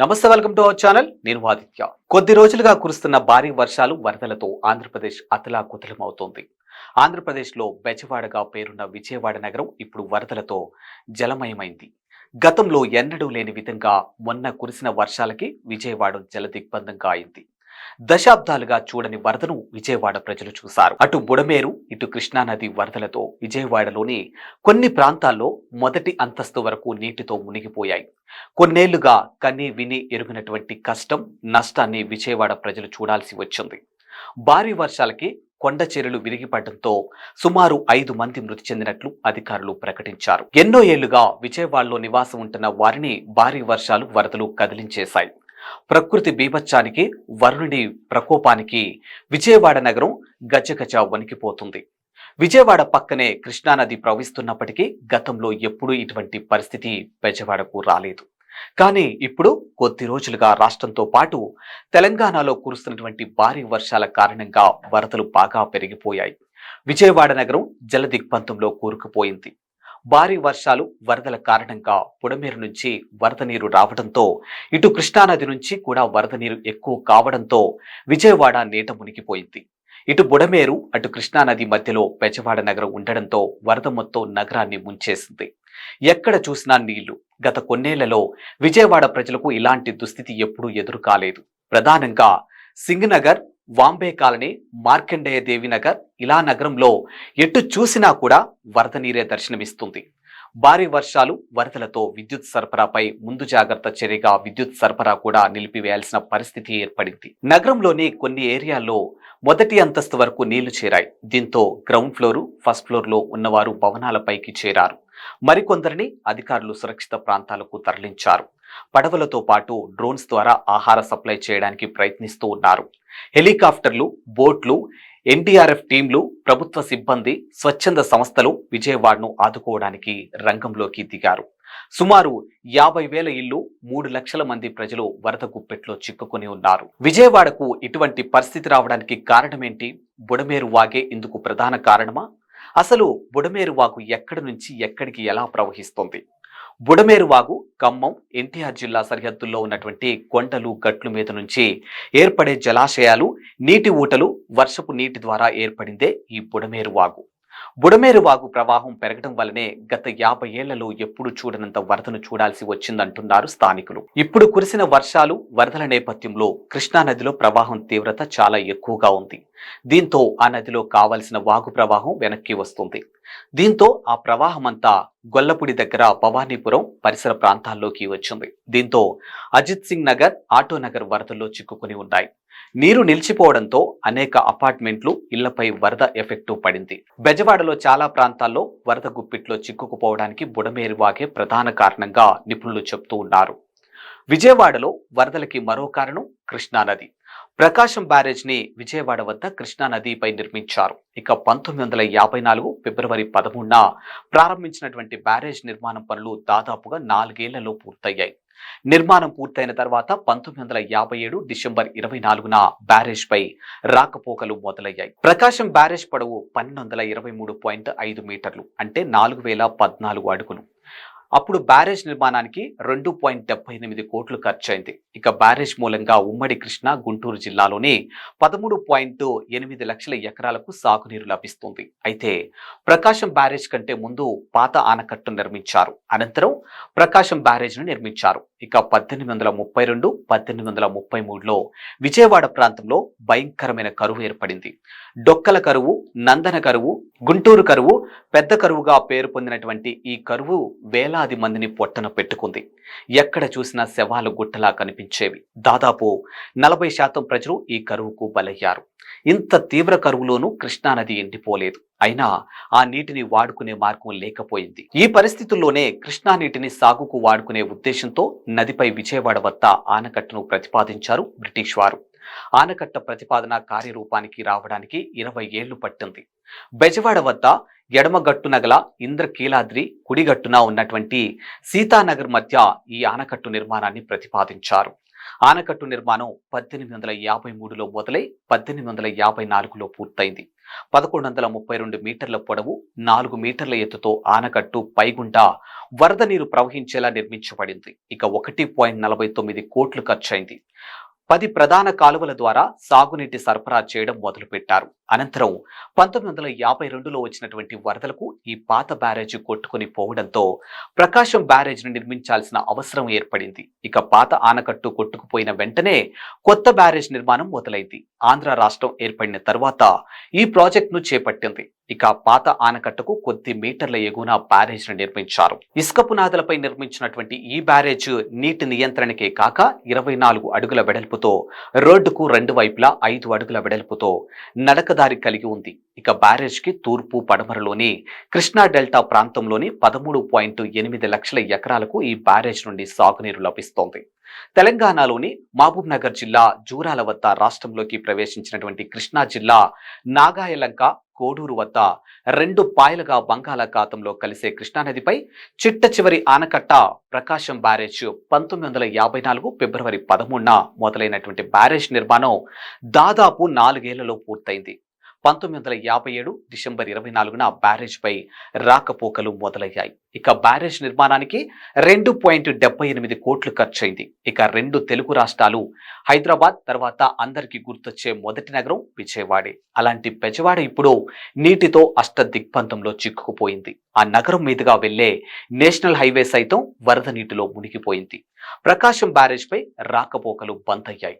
నమస్తే welcome to our channel. నేను ఆదిత్య. కొద్ది రోజులుగా కురుస్తున్న భారీ వర్షాలు వరదలతో ఆంధ్రప్రదేశ్ అతలాకుతలమవుతోంది. ఆంధ్రప్రదేశ్లో బెజవాడగా పేరున్న విజయవాడ నగరం ఇప్పుడు వరదలతో జలమయమైంది. గతంలో ఎన్నడూ లేని విధంగా మొన్న కురిసిన వర్షాలకి విజయవాడ జలదిగ్బంధంగా అయింది. దశాబ్దాలుగా చూడని వరదను విజయవాడ ప్రజలు చూశారు. అటు బుడమేరు ఇటు కృష్ణానది వరదలతో విజయవాడలోని కొన్ని ప్రాంతాల్లో మొదటి అంతస్తు వరకు నీటితో మునిగిపోయాయి. కొన్నేళ్ళుగా కని విని ఎరుగినటువంటి కష్టం నష్టాన్ని విజయవాడ ప్రజలు చూడాల్సి వచ్చింది. భారీ వర్షాలకి కొండ చెరులు విరిగిపడడంతో సుమారు ఐదు మంది మృతి చెందినట్లు అధికారులు ప్రకటించారు. ఎన్నో ఏళ్ళుగా విజయవాడలో నివాసం ఉంటున్న వారిని భారీ వర్షాలు వరదలు కదిలించేశాయి. ప్రకృతి బీభత్సానికి వరుణుడి ప్రకోపానికి విజయవాడ నగరం గజగజ వణికిపోతుంది. విజయవాడ పక్కనే కృష్ణానది ప్రవహిస్తున్నప్పటికీ గతంలో ఎప్పుడూ ఇటువంటి పరిస్థితి బెజవాడకు రాలేదు. కానీ ఇప్పుడు కొద్ది రోజులుగా రాష్ట్రంతో పాటు తెలంగాణలో కురుస్తున్నటువంటి భారీ వర్షాల కారణంగా వరదలు బాగా పెరిగిపోయాయి. విజయవాడ నగరం జలదిగ్బంధంలో కూరుకుపోయింది. భారీ వర్షాలు వరదల కారణంగా పుడమేరు నుంచి వరద నీరు రావడంతో ఇటు కృష్ణానది నుంచి కూడా వరద నీరు ఎక్కువ కావడంతో విజయవాడ నీట మునిగిపోయింది. ఇటు బుడమేరు అటు కృష్ణానది మధ్యలో పెజవాడ నగరం ఉండడంతో వరద మొత్తం నగరాన్ని ముంచేసింది. ఎక్కడ చూసినా నీళ్ళు. గత కొన్నేళ్ళలో విజయవాడ ప్రజలకు ఇలాంటి దుస్థితి ఎప్పుడూ ఎదురు కాలేదు ప్రధానంగా సింగనగర్ వాంబే కాలనీ మార్కండేయ దేవినగర్ ఇలా నగరంలో ఎటు చూసినా కూడా వరద నీరే దర్శనమిస్తుంది. భారీ వర్షాలు వరదలతో విద్యుత్ సరఫరాపై ముందు జాగ్రత్త చర్యగా విద్యుత్ సరఫరా కూడా నిలిపివేయాల్సిన పరిస్థితి ఏర్పడింది. నగరంలోని కొన్ని ఏరియాల్లో మొదటి అంతస్తు వరకు నీళ్ళు చేరాయి. దీంతో గ్రౌండ్ ఫ్లోరు ఫస్ట్ ఫ్లోర్లో ఉన్నవారు భవనాలపైకి చేరారు. మరికొందరిని అధికారులు సురక్షిత ప్రాంతాలకు తరలించారు. పడవలతో పాటు డ్రోన్స్ ద్వారా ఆహార సప్లై చేయడానికి ప్రయత్నిస్తూ ఉన్నారు. హెలికాప్టర్లు బోట్లు ఎన్డీఆర్ఎఫ్ టీంలు ప్రభుత్వ సిబ్బంది స్వచ్ఛంద సంస్థలు విజయవాడను ఆదుకోవడానికి రంగంలోకి దిగారు. సుమారు యాభై వేల ఇళ్ళు మూడు లక్షల మంది ప్రజలు వరద గుప్పెట్లో చిక్కుకుని ఉన్నారు. విజయవాడకు ఇటువంటి పరిస్థితి రావడానికి కారణమేంటి? బుడమేరు వాగే ఇందుకు ప్రధాన కారణమా? అసలు బుడమేరు వాగు ఎక్కడి నుంచి ఎక్కడికి ఎలా ప్రవహిస్తుంది? బుడమేరు వాగు ఖమ్మం ఎన్టీఆర్ జిల్లా సరిహద్దుల్లో ఉన్నటువంటి కొండలు గట్లు మీద నుంచి ఏర్పడే జలాశయాలు నీటి ఊటలు వర్షపు నీటి ద్వారా ఏర్పడిందే ఈ బుడమేరు వాగు బుడమేరు వాగు ప్రవాహం పెరగడం వల్లనే గత యాభై ఏళ్ళలో ఎప్పుడు చూడనంత వరదను చూడాల్సి వచ్చిందంటున్నారు స్థానికులు. ఇప్పుడు కురిసిన వర్షాలు వరదల నేపథ్యంలో కృష్ణా నదిలో ప్రవాహం తీవ్రత చాలా ఎక్కువగా ఉంది. దీంతో ఆ నదిలో కావలసిన వాగు ప్రవాహం వెనక్కి వస్తుంది. దీంతో ఆ ప్రవాహమంతా గొల్లపూడి దగ్గర భవానీపురం పరిసర ప్రాంతాల్లోకి వచ్చింది. దీంతో అజిత్ సింగ్ నగర్ ఆటో నగర్ వరదల్లో చిక్కుకుని ఉన్నాయి. నీరు నిలిచిపోవడంతో అనేక అపార్ట్మెంట్లు ఇళ్ళపై వరద ఎఫెక్టు పడింది. బెజవాడలో చాలా ప్రాంతాల్లో వరద గుప్పిట్లో చిక్కుకుపోవడానికి బుడమేరు వాగే ప్రధాన కారణంగా నిపుణులు చెబుతూ ఉన్నారు. విజయవాడలో వరదలకి మరో కారణం కృష్ణానది. ప్రకాశం బ్యారేజ్ని విజయవాడ వద్ద కృష్ణా నదిపై నిర్మించారు. ఇక పంతొమ్మిది వందల యాభై నాలుగు ఫిబ్రవరి పదమూడున ప్రారంభించినటువంటి బ్యారేజ్ నిర్మాణం పనులు దాదాపుగా నాలుగేళ్ళలో పూర్తయ్యాయి. నిర్మాణం పూర్తయిన తర్వాత పంతొమ్మిది వందల యాభై ఏడు డిసెంబర్ ఇరవై నాలుగున బ్యారేజ్ పై రాకపోకలు మొదలయ్యాయి. ప్రకాశం బ్యారేజ్ పొడవు పన్నెండు వందల ఇరవై మూడు పాయింట్ ఐదు మీటర్లు అంటే నాలుగు వేల పద్నాలుగు అడుగులు. అప్పుడు బ్యారేజ్ నిర్మాణానికి రెండు పాయింట్ డెబ్బై ఎనిమిది కోట్లు ఖర్చయింది. ఇక బ్యారేజ్ మూలంగా ఉమ్మడి కృష్ణా గుంటూరు జిల్లాలోని పదమూడు పాయింట్ ఎనిమిది లక్షల ఎకరాలకు సాగునీరు లభిస్తుంది. అయితే ప్రకాశం బ్యారేజ్ కంటే ముందు పాత ఆనకట్టు నిర్మించారు. అనంతరం ప్రకాశం బ్యారేజ్ను నిర్మించారు. ఇక పద్దెనిమిది వందల ముప్పై రెండు పద్దెనిమిది వందల ముప్పై మూడులో విజయవాడ ప్రాంతంలో భయంకరమైన కరువు ఏర్పడింది. డొక్కల కరువు నందన కరువు గుంటూరు కరువు పెద్ద కరువుగా పేరు పొందినటువంటి ఈ కరువు వేలాది మందిని పొట్టన పెట్టుకుంది. ఎక్కడ చూసినా శవాలు గుట్టలా కనిపించేవి. దాదాపు నలభై శాతం ప్రజలు ఈ కరువుకు బలయ్యారు. ఇంత తీవ్ర కరువులోనూ కృష్ణానది ఎండిపోలేదు. అయినా ఆ నీటిని వాడుకునే మార్గం లేకపోయింది. ఈ పరిస్థితుల్లోనే కృష్ణా నీటిని సాగుకు వాడుకునే ఉద్దేశంతో నదిపై విజయవాడ వద్ద ఆనకట్టను ప్రతిపాదించారు బ్రిటిష్ వారు. ఆనకట్ట ప్రతిపాదన కార్యరూపానికి రావడానికి ఇరవై ఏళ్ళు పట్టింది. బెజవాడ వద్ద ఎడమగట్టున గల ఇంద్రకీలాద్రి కుడిగట్టున ఉన్నటువంటి సీతానగర్ మధ్య ఈ ఆనకట్టు నిర్మాణాన్ని ప్రతిపాదించారు. ఆనకట్టు నిర్మాణం పద్దెనిమిది వందల యాభై మూడులో మొదలై పద్దెనిమిది వందల యాభై నాలుగులో పూర్తయింది. పదకొండు వందల ముప్పై రెండు మీటర్ల పొడవు నాలుగు మీటర్ల ఎత్తుతో ఆనకట్టు పైగుండా వరద నీరు ప్రవహించేలా నిర్మించబడింది. ఇక ఒకటి పాయింట్ నలభై తొమ్మిది కోట్లు ఖర్చయింది. పది ప్రధాన కాలువల ద్వారా సాగునీటి సరఫరా చేయడం మొదలుపెట్టారు. అనంతరం పంతొమ్మిది వందల యాభై రెండులో వచ్చినటువంటి వరదలకు ఈ పాత బ్యారేజీ కొట్టుకుని పోవడంతో ప్రకాశం బ్యారేజ్ను నిర్మించాల్సిన అవసరం ఏర్పడింది. ఇక పాత ఆనకట్టు కొట్టుకుపోయిన వెంటనే కొత్త బ్యారేజ్ నిర్మాణం మొదలైంది. ఆంధ్ర రాష్ట్రం ఏర్పడిన తర్వాత ఈ ప్రాజెక్టును చేపట్టింది. ఇక పాత ఆనకట్టకు కొద్ది మీటర్ల ఎగువన బ్యారేజ్ను నిర్మించారు. ఇసుక పునాదులపై నిర్మించినటువంటి ఈ బ్యారేజ్ నీటి నియంత్రణకే కాక ఇరవై నాలుగు అడుగుల వెడల్పుతో రోడ్డుకు రెండు వైపులా ఐదు అడుగుల వెడల్పుతో నడకదారి కలిగి ఉంది. ఇక బ్యారేజ్కి తూర్పు పడమరలోని కృష్ణా డెల్టా ప్రాంతంలోని పదమూడు పాయింట్ ఎనిమిది లక్షల ఎకరాలకు ఈ బ్యారేజ్ నుండి సాగునీరు లభిస్తోంది. తెలంగాణలోని మహబూబ్ నగర్ జిల్లా జూరాల వద్ద రాష్ట్రంలోకి ప్రవేశించినటువంటి కృష్ణా జిల్లా నాగాయలంక కోడూరు వద్ద రెండు పాయలుగా బంగాళాఖాతంలో కలిసే కృష్ణానదిపై చిట్ట చివరి ఆనకట్ట ప్రకాశం బ్యారేజ్ పంతొమ్మిది వందల యాభై నాలుగు ఫిబ్రవరి పదమూడున మొదలైనటువంటి బ్యారేజ్ నిర్మాణం దాదాపు నాలుగేళ్ళలో పూర్తయింది. పంతొమ్మిది వందల యాభై ఏడు డిసెంబర్ ఇరవై నాలుగున బ్యారేజ్పై రాకపోకలు మొదలయ్యాయి. ఇక బ్యారేజ్ నిర్మాణానికి రెండు పాయింట్ డెబ్బై ఎనిమిది కోట్లు ఖర్చయింది. ఇక రెండు తెలుగు రాష్ట్రాలు హైదరాబాద్ తర్వాత అందరికీ గుర్తొచ్చే మొదటి నగరం విజయవాడే. అలాంటి బెజవాడ ఇప్పుడు నీటితో అష్ట దిగ్బంధంలో చిక్కుకుపోయింది. ఆ నగరం మీదుగా వెళ్ళే నేషనల్ హైవే సైతం వరద నీటిలో మునిగిపోయింది. ప్రకాశం బ్యారేజ్పై రాకపోకలు బంద్ అయ్యాయి